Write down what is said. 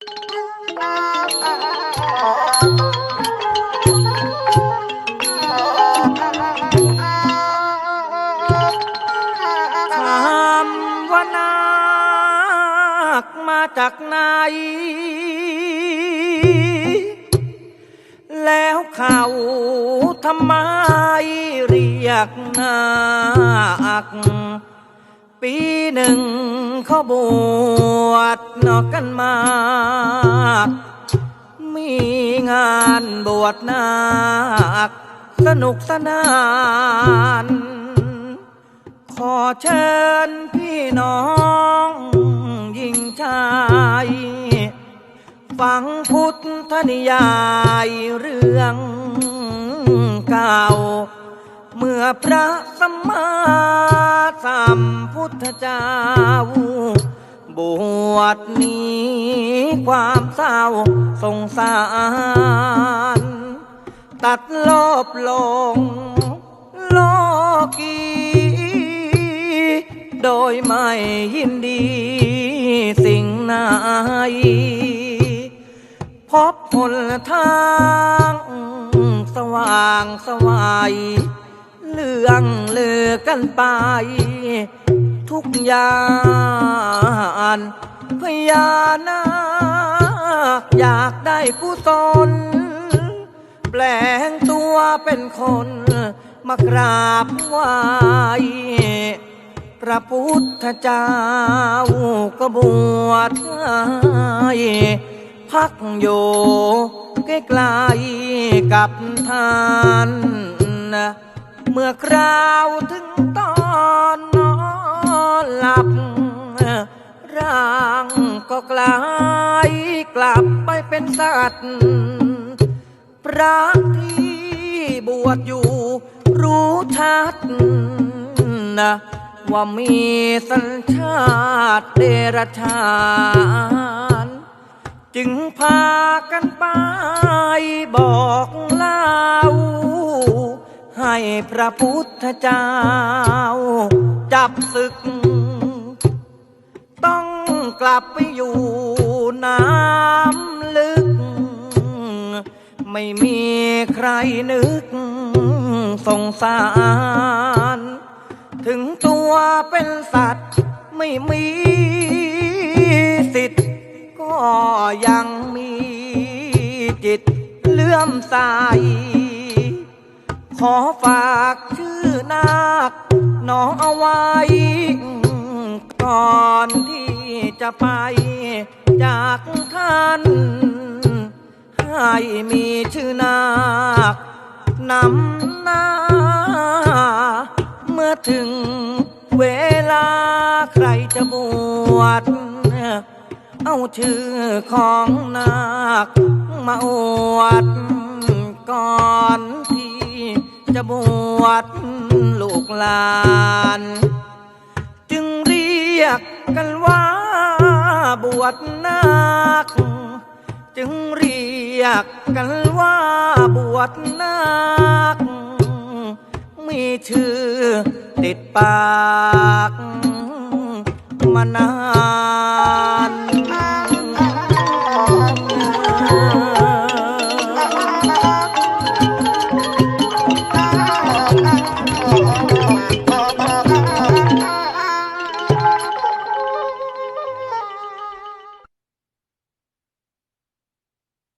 ถามว่านาคมาจากไหน แล้วเขาทำไมเรียกนาค ปีหนึ่งเขาบวชนอกกันมา มีงานบวชนาคสนุกสนาน ขอเชิญพี่น้องยิงชาย ฟังพุทธนิยายเรื่องเก่า เมื่อพระสัมมาสัมพุทธเจ้า บวชนี้ความเศร้าสงสาร ตัดโลบลงโลกี โดยไม่ยินดีสิ่งไหนพบผลทางสว่างสวัย เรื่องเลือกันไป ทุกอย่างพญานาคอยากได้กุศลแปลงตัวเป็นคนมากราบไหว้พระพุทธเจ้าก็บวชให้พักอยู่ใกล้ๆกับท่าน เมื่อคราวถึงตอนนอนหลับ ร่างก็กลายกลับไปเป็นสัตว์พระที่บวชอยู่รู้ชัดนะว่ามีสัญชาติเดรัจฉานจึงพากันไปบอกเล่า ให้พระพุทธเจ้า จับศึก ต้องกลับไปอยู่น้ำลึก ไม่มีใครนึกสงสาร ถึงตัวเป็นสัตว์ไม่มีสิทธิ์ ก็ยังมีจิตเลื่อมใส ขอฝากชื่อนาคน้องเอาไว้ ก่อนที่จะไปจากท่าน ให้มีชื่อนาคนำหน้า เมื่อถึงเวลาใครจะบวชเอาชื่อของนาคมาอวด จะบวชลูกหลาน จึงเรียกกันว่าบวชนาค จึงเรียกกันว่าบวชนาค มีชื่อติดปากมานาน